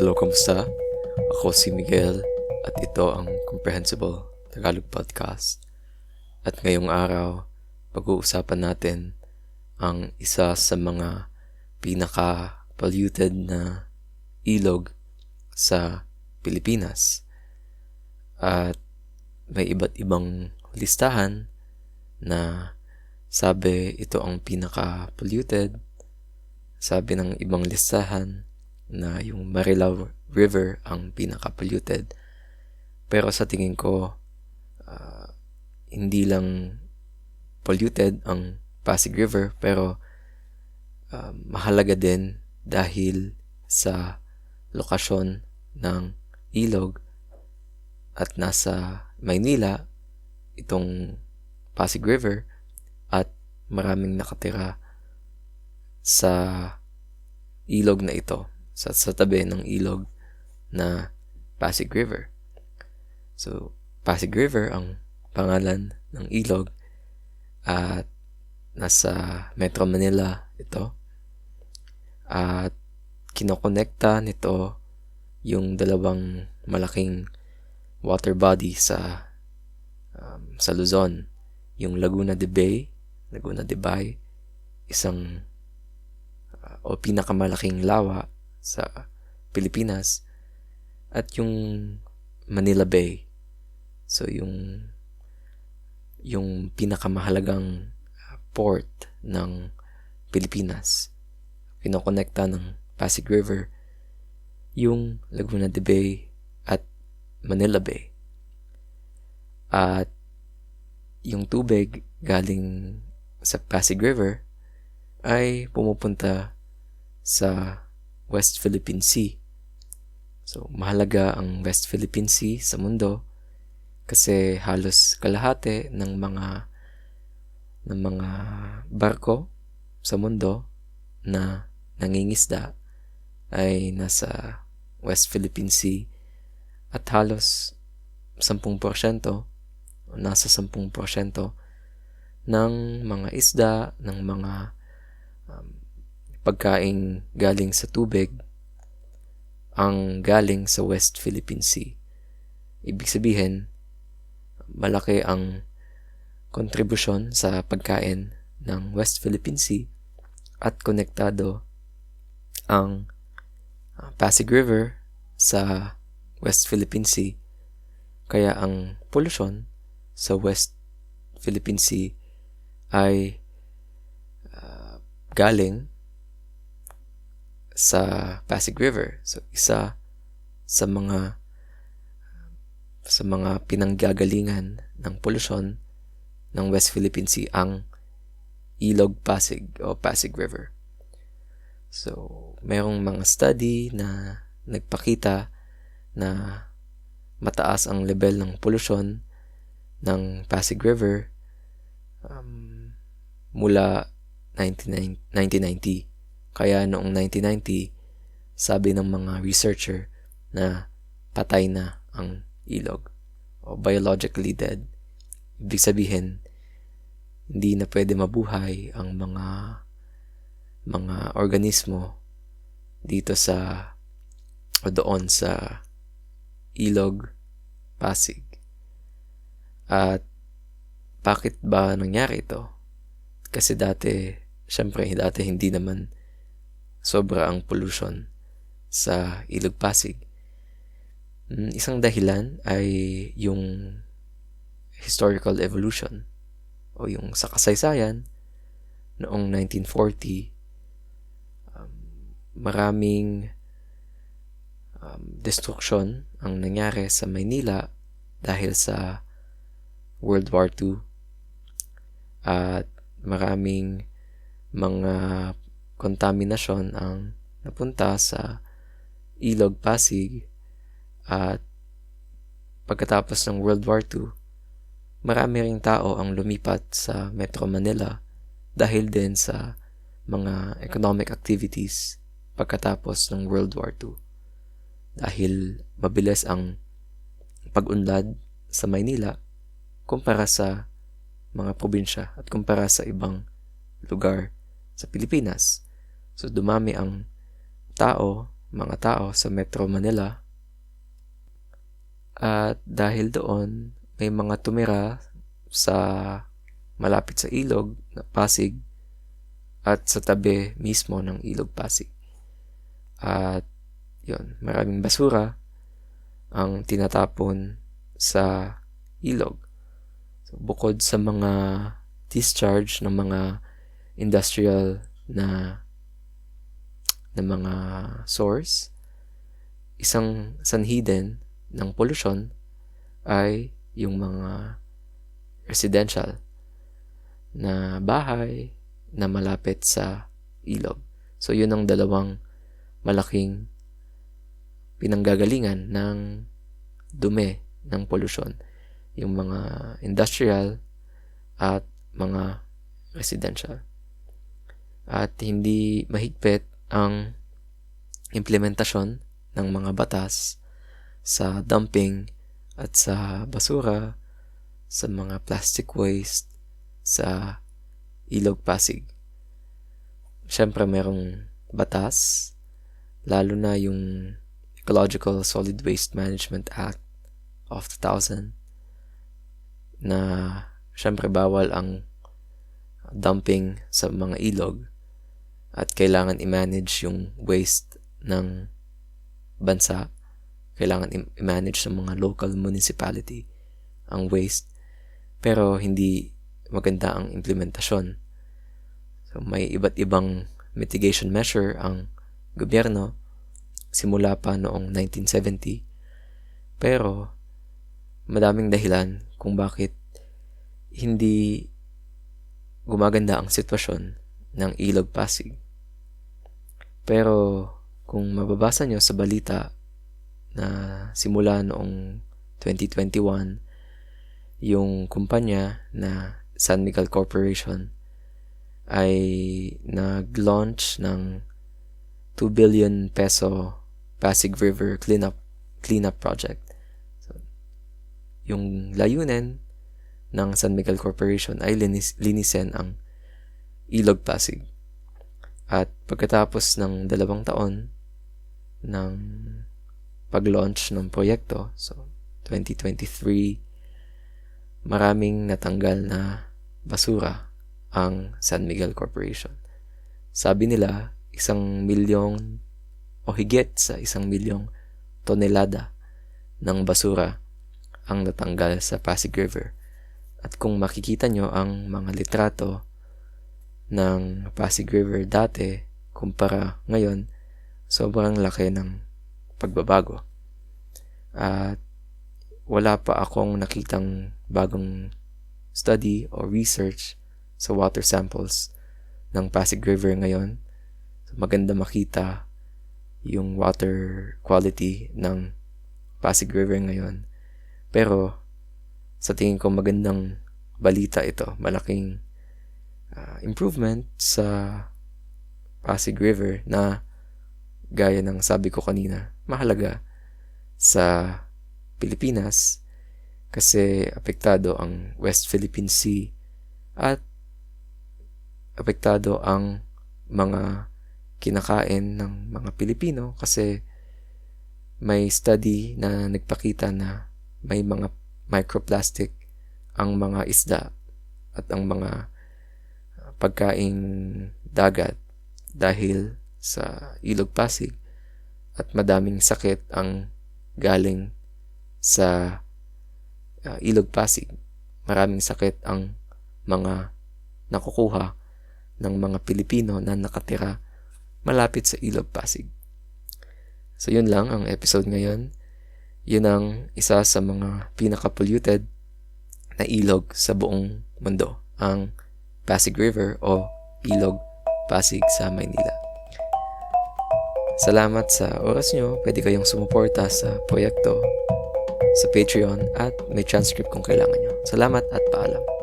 Hello, kamusta? Ako si Miguel at ito ang Comprehensible Tagalog Podcast. At ngayong araw, pag-uusapan natin ang isa sa mga pinaka-polluted na ilog sa Pilipinas. At may iba't ibang listahan na sabi ito ang pinaka-polluted. Sabi ng ibang listahan na yung Marilao River ang pinaka-polluted. Pero sa tingin ko, uh, hindi lang polluted ang Pasig River, pero uh, mahalaga din dahil sa lokasyon ng ilog at nasa Maynila itong Pasig River at maraming nakatira sa ilog na ito sa, sa tabi ng ilog na Pasig River. So, Pasig River ang pangalan ng ilog at nasa Metro Manila ito. At kinokonekta nito yung dalawang malaking water body sa um, sa Luzon, yung Laguna de Bay, Laguna de Bay, isang uh, o pinakamalaking lawa sa Pilipinas at yung Manila Bay. So yung yung pinakamahalagang port ng Pilipinas. Pinokonekta ng Pasig River yung Laguna de Bay at Manila Bay. At yung tubig galing sa Pasig River ay pumupunta sa West Philippine Sea. So, mahalaga ang West Philippine Sea sa mundo kasi halos kalahati ng mga ng mga barko sa mundo na nangingisda ay nasa West Philippine Sea at halos 10% nasa 10% ng mga isda, ng mga um, pagkain galing sa tubig ang galing sa West Philippine Sea. Ibig sabihin, malaki ang kontribusyon sa pagkain ng West Philippine Sea at konektado ang uh, Pasig River sa West Philippine Sea. Kaya ang pollution sa West Philippine Sea ay uh, galing sa Pasig River. So isa sa mga sa mga pinanggagalingan ng polusyon ng West Philippine Sea ang Ilog Pasig o Pasig River. So, mayroong mga study na nagpakita na mataas ang level ng polusyon ng Pasig River um, mula 1990 kaya noong 1990, sabi ng mga researcher na patay na ang ilog o biologically dead. Ibig sabihin, hindi na pwede mabuhay ang mga mga organismo dito sa o doon sa ilog Pasig. At bakit ba nangyari ito? Kasi dati, syempre dati hindi naman sobra ang pollution sa Ilog Pasig. Mm, isang dahilan ay yung historical evolution o yung sa kasaysayan noong 1940 um, maraming um, destruction ang nangyari sa Maynila dahil sa World War II at maraming mga kontaminasyon ang napunta sa Ilog Pasig at pagkatapos ng World War II, marami ring tao ang lumipat sa Metro Manila dahil din sa mga economic activities pagkatapos ng World War II. Dahil mabilis ang pag-unlad sa Maynila kumpara sa mga probinsya at kumpara sa ibang lugar sa Pilipinas. So dumami ang tao mga tao sa Metro Manila. At dahil doon, may mga tumira sa malapit sa ilog na Pasig at sa tabi mismo ng ilog Pasig. At yun, maraming basura ang tinatapon sa ilog. So, bukod sa mga discharge ng mga industrial na na mga source, isang sanhi din ng pollution ay yung mga residential na bahay na malapit sa ilog. So yun ang dalawang malaking pinanggagalingan ng dumi ng pollution. Yung mga industrial at mga residential. At hindi mahigpit ang implementasyon ng mga batas sa dumping at sa basura, sa mga plastic waste, sa ilog Pasig. Siyempre merong batas, lalo na yung Ecological Solid Waste Management Act of 2000 na siyempre bawal ang dumping sa mga ilog at kailangan i-manage yung waste ng bansa. Kailangan i-manage ng mga local municipality ang waste. Pero hindi maganda ang implementasyon. So may iba't ibang mitigation measure ang gobyerno simula pa noong 1970. Pero madaming dahilan kung bakit hindi gumaganda ang sitwasyon ng Ilog Pasig. Pero kung mababasa nyo sa balita na simula noong 2021, yung kumpanya na San Miguel Corporation ay nag-launch ng 2 billion peso Pasig River Cleanup cleanup project. So, yung layunin ng San Miguel Corporation ay linis, linisin ang Ilog Pasig. At pagkatapos ng dalawang taon ng pag-launch ng proyekto, so 2023, maraming natanggal na basura ang San Miguel Corporation. Sabi nila, isang milyong o higit sa isang milyong tonelada ng basura ang natanggal sa Pasig River. At kung makikita nyo ang mga litrato ng Pasig River dati kumpara ngayon, sobrang laki ng pagbabago. At wala pa akong nakitang bagong study o research sa water samples ng Pasig River ngayon. So, maganda makita yung water quality ng Pasig River ngayon. Pero sa tingin ko magandang balita ito. Malaking uh, improvement sa Pasig River na gaya ng sabi ko kanina, mahalaga sa Pilipinas kasi apektado ang West Philippine Sea at apektado ang mga kinakain ng mga Pilipino kasi may study na nagpakita na may mga microplastic ang mga isda at ang mga pagkaing dagat dahil sa ilog Pasig at madaming sakit ang galing sa uh, ilog Pasig. Maraming sakit ang mga nakukuha ng mga Pilipino na nakatira malapit sa ilog Pasig. So yun lang ang episode ngayon. Yun ang isa sa mga pinaka-polluted na ilog sa buong mundo, ang Pasig River o Ilog Pasig sa Maynila. Salamat sa oras nyo. Pwede kayong sumuporta sa proyekto sa Patreon at may transcript kung kailangan nyo. Salamat at paalam.